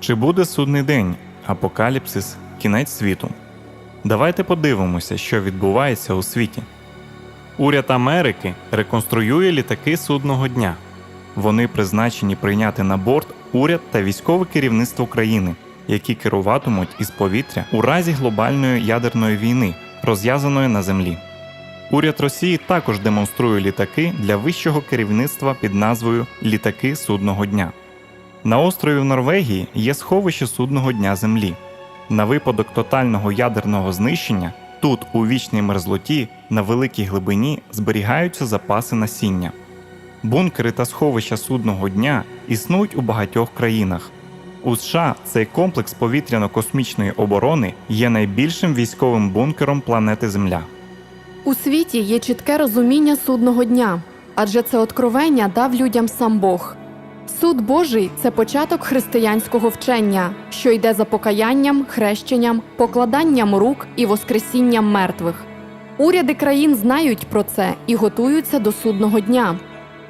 Чи буде судний день, апокаліпсис, кінець світу? Давайте подивимося, що відбувається у світі. Уряд Америки реконструює літаки судного дня. Вони призначені прийняти на борт уряд та військове керівництво країни, які керуватимуть із повітря у разі глобальної ядерної війни, розв'язаної на землі. Уряд Росії також демонструє літаки для вищого керівництва під назвою Літаки судного дня. На острові в Норвегії є сховище судного дня Землі. На випадок тотального ядерного знищення тут, у вічній мерзлоті, на великій глибині зберігаються запаси насіння. Бункери та сховища судного дня існують у багатьох країнах. У США цей комплекс повітряно-космічної оборони є найбільшим військовим бункером планети Земля. У світі є чітке розуміння судного дня, адже це откровення дав людям сам Бог. Суд Божий це початок християнського вчення, що йде за покаянням, хрещенням, покладанням рук і воскресінням мертвих. Уряди країн знають про це і готуються до судного дня.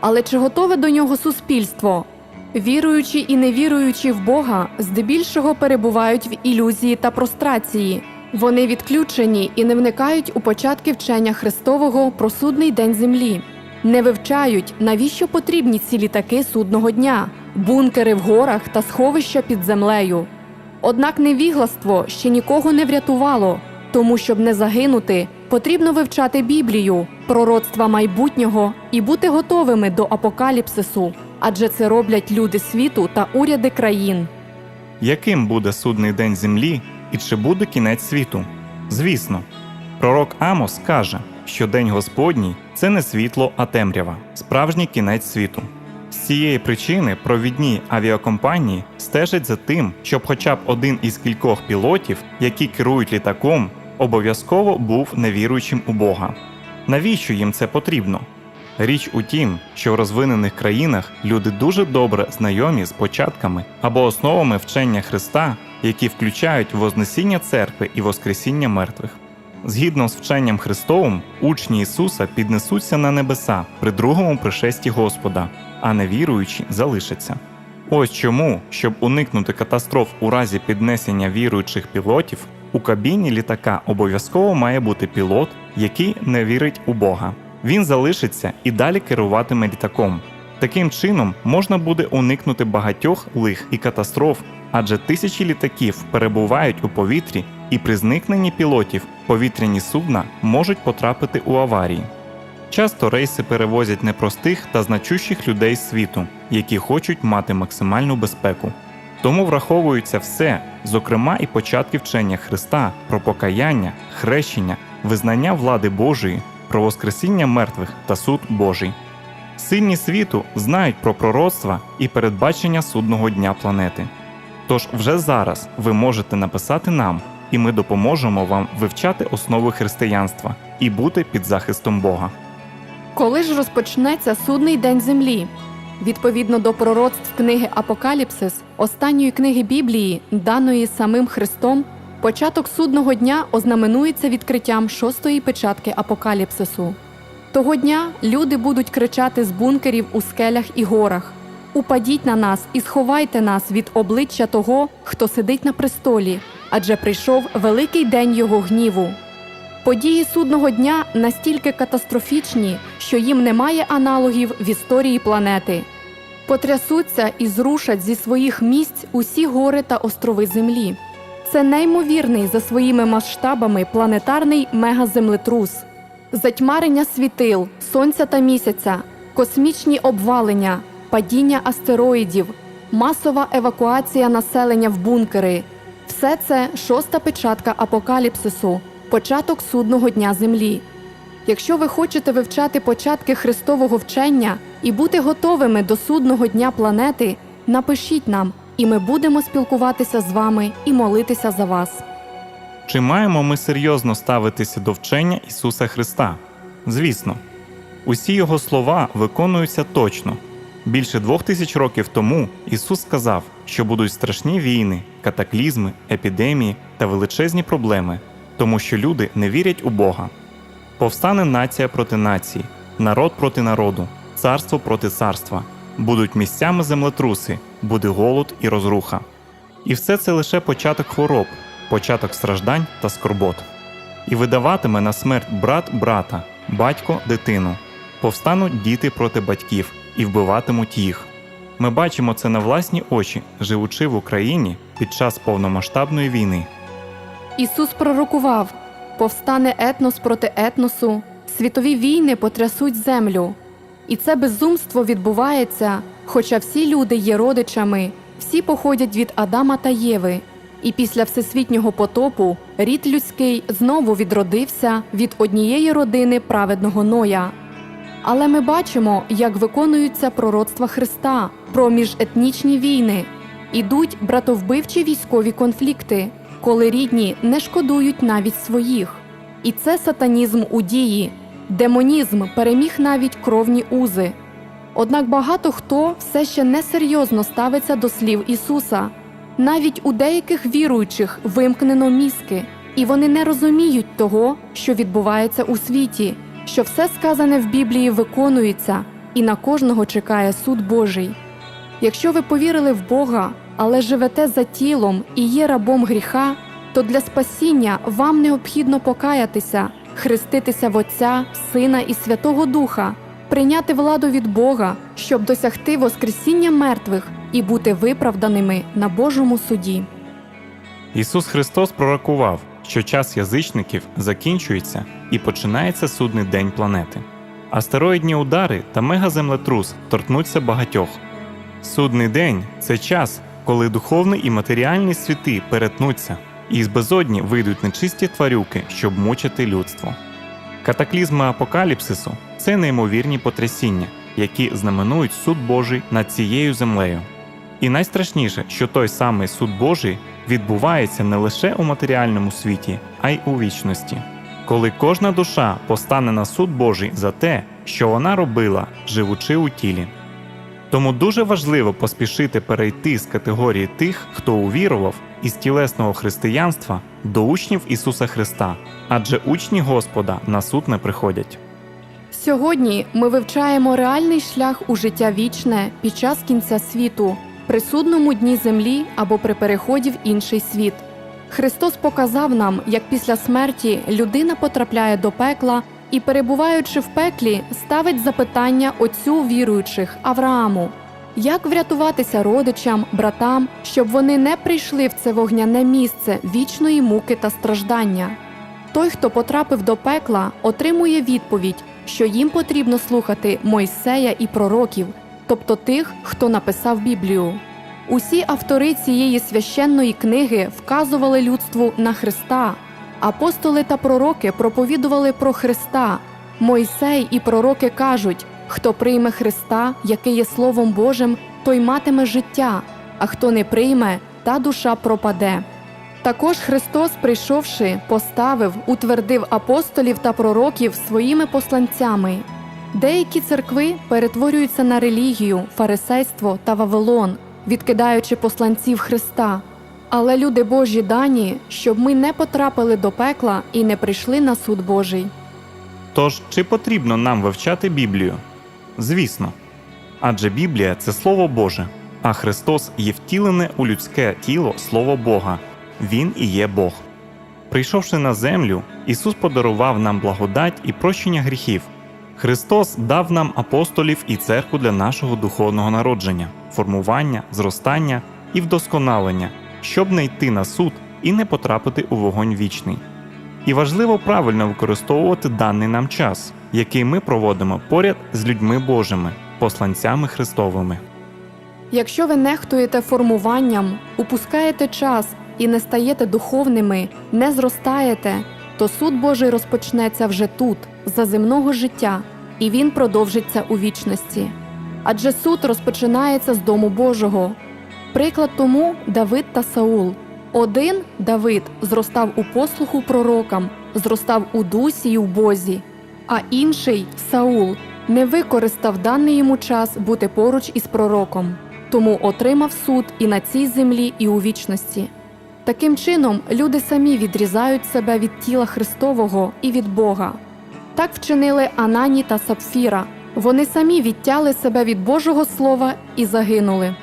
Але чи готове до нього суспільство? Віруючі і невіруючі в Бога здебільшого перебувають в ілюзії та прострації. Вони відключені і не вникають у початки вчення Христового про судний день землі, не вивчають, навіщо потрібні ці літаки судного дня, бункери в горах та сховища під землею. Однак невігластво ще нікого не врятувало, тому, щоб не загинути, потрібно вивчати Біблію, пророцтва майбутнього і бути готовими до апокаліпсису, адже це роблять люди світу та уряди країн. Яким буде судний день землі і чи буде кінець світу? Звісно, пророк Амос каже, що День Господній це не світло, а темрява, справжній кінець світу. З цієї причини провідні авіакомпанії стежать за тим, щоб хоча б один із кількох пілотів, які керують літаком, обов'язково був невіруючим у Бога. Навіщо їм це потрібно? Річ у тім, що в розвинених країнах люди дуже добре знайомі з початками або основами вчення Христа, які включають Вознесіння церкви і Воскресіння мертвих. Згідно з вченням Христовим, учні Ісуса піднесуться на небеса при другому пришесті Господа, а невіруючі залишаться. Ось чому, щоб уникнути катастроф у разі піднесення віруючих пілотів, у кабіні літака обов'язково має бути пілот, який не вірить у Бога. Він залишиться і далі керуватиме літаком. Таким чином можна буде уникнути багатьох лих і катастроф, адже тисячі літаків перебувають у повітрі, і при зникненні пілотів повітряні судна можуть потрапити у аварії. Часто рейси перевозять непростих та значущих людей світу, які хочуть мати максимальну безпеку. Тому враховується все, зокрема і початки вчення Христа про покаяння, хрещення, визнання влади Божої, про Воскресіння мертвих та суд Божий. Сильні світу знають про пророцтва і передбачення судного дня планети. Тож вже зараз ви можете написати нам, і ми допоможемо вам вивчати основи християнства і бути під захистом Бога. Коли ж розпочнеться судний день землі? Відповідно до пророцтв книги Апокаліпсис, останньої книги Біблії, даної самим Христом, початок судного дня ознаменується відкриттям шостої печатки Апокаліпсису. Того дня люди будуть кричати з бункерів у скелях і горах: Упадіть на нас і сховайте нас від обличчя того, хто сидить на престолі, адже прийшов великий день його гніву. Події судного дня настільки катастрофічні, що їм немає аналогів в історії планети. Потрясуться і зрушать зі своїх місць усі гори та острови Землі. Це неймовірний за своїми масштабами планетарний мегаземлетрус, затьмарення світил, сонця та місяця, космічні обвалення, падіння астероїдів, масова евакуація населення в бункери. Все це шоста печатка апокаліпсису, початок судного дня Землі. Якщо ви хочете вивчати початки Христового вчення і бути готовими до судного дня планети, напишіть нам, і ми будемо спілкуватися з вами і молитися за вас. Чи маємо ми серйозно ставитися до вчення Ісуса Христа? Звісно, усі Його слова виконуються точно. Більше двох тисяч років тому Ісус сказав, що будуть страшні війни, катаклізми, епідемії та величезні проблеми, тому що люди не вірять у Бога. Повстане нація проти нації, народ проти народу, царство проти царства. Будуть місцями землетруси, буде голод і розруха. І все це лише початок хвороб, початок страждань та скорбот. І видаватиме на смерть брат брата, батько дитину. Повстануть діти проти батьків і вбиватимуть їх. Ми бачимо це на власні очі, живучи в Україні під час повномасштабної війни. Ісус пророкував: повстане етнос проти етносу, світові війни потрясуть землю. І це безумство відбувається, хоча всі люди є родичами, всі походять від Адама та Єви. І після всесвітнього потопу рід людський знову відродився від однієї родини праведного Ноя. Але ми бачимо, як виконуються пророцтва Христа про міжетнічні війни. Ідуть братовбивчі військові конфлікти, коли рідні не шкодують навіть своїх. І це сатанізм у дії, демонізм переміг навіть кровні узи. Однак багато хто все ще несерйозно ставиться до слів Ісуса. Навіть у деяких віруючих вимкнено мізки, і вони не розуміють того, що відбувається у світі, що все сказане в Біблії виконується, і на кожного чекає суд Божий. Якщо ви повірили в Бога, але живете за тілом і є рабом гріха, то для спасіння вам необхідно покаятися, хреститися в Отця, Сина і Святого Духа, прийняти владу від Бога, щоб досягти Воскресіння мертвих і бути виправданими на Божому суді. Ісус Христос пророкував, що час язичників закінчується і починається судний день планети. Астероїдні удари та мегаземлетрус торкнуться багатьох. Судний день це час, коли духовний і матеріальні світи перетнуться, і з безодні вийдуть нечисті тварюки, щоб мучити людство. Катаклізми апокаліпсису це неймовірні потрясіння, які знаменують суд Божий над цією землею. І найстрашніше, що той самий суд Божий відбувається не лише у матеріальному світі, а й у вічності, коли кожна душа постане на суд Божий за те, що вона робила, живучи у тілі. Тому дуже важливо поспішити перейти з категорії тих, хто увірував із тілесного християнства до учнів Ісуса Христа, адже учні Господа на суд не приходять. Сьогодні ми вивчаємо реальний шлях у життя вічне під час кінця світу, при судному дні землі або при переході в інший світ. Христос показав нам, як після смерті людина потрапляє до пекла і, перебуваючи в пеклі, ставить запитання отцю віруючих Аврааму. Як врятуватися родичам, братам, щоб вони не прийшли в це вогняне місце вічної муки та страждання? Той, хто потрапив до пекла, отримує відповідь, що їм потрібно слухати Мойсея і пророків, тобто тих, хто написав Біблію. Усі автори цієї священної книги вказували людству на Христа. Апостоли та пророки проповідували про Христа. Мойсей і пророки кажуть: хто прийме Христа, який є Словом Божим, той матиме життя, а хто не прийме, та душа пропаде. Також Христос, прийшовши, поставив, утвердив апостолів та пророків своїми посланцями. Деякі церкви перетворюються на релігію, фарисейство та Вавилон, відкидаючи посланців Христа. Але люди Божі дані, щоб ми не потрапили до пекла і не прийшли на суд Божий. Тож, чи потрібно нам вивчати Біблію? Звісно. Адже Біблія це Слово Боже, а Христос є втілене у людське тіло Слово Бога. Він і є Бог. Прийшовши на землю, Ісус подарував нам благодать і прощення гріхів. Христос дав нам апостолів і церкву для нашого духовного народження, формування, зростання і вдосконалення, щоб не йти на суд і не потрапити у вогонь вічний. І важливо правильно використовувати даний нам час, який ми проводимо поряд з людьми Божими, посланцями Христовими. Якщо ви нехтуєте формуванням, упускаєте час і не стаєте духовними, не зростаєте, то суд Божий розпочнеться вже тут, за земного життя, і він продовжиться у вічності. Адже суд розпочинається з дому Божого. Приклад тому Давид та Саул. Один Давид зростав у послуху пророкам, зростав у дусі й у Бозі, а інший Саул не використав даний йому час бути поруч із пророком, тому отримав суд і на цій землі, і у вічності. Таким чином, люди самі відрізають себе від тіла Христового і від Бога. Так вчинили Анані та Сапфіра. Вони самі відтяли себе від Божого Слова і загинули.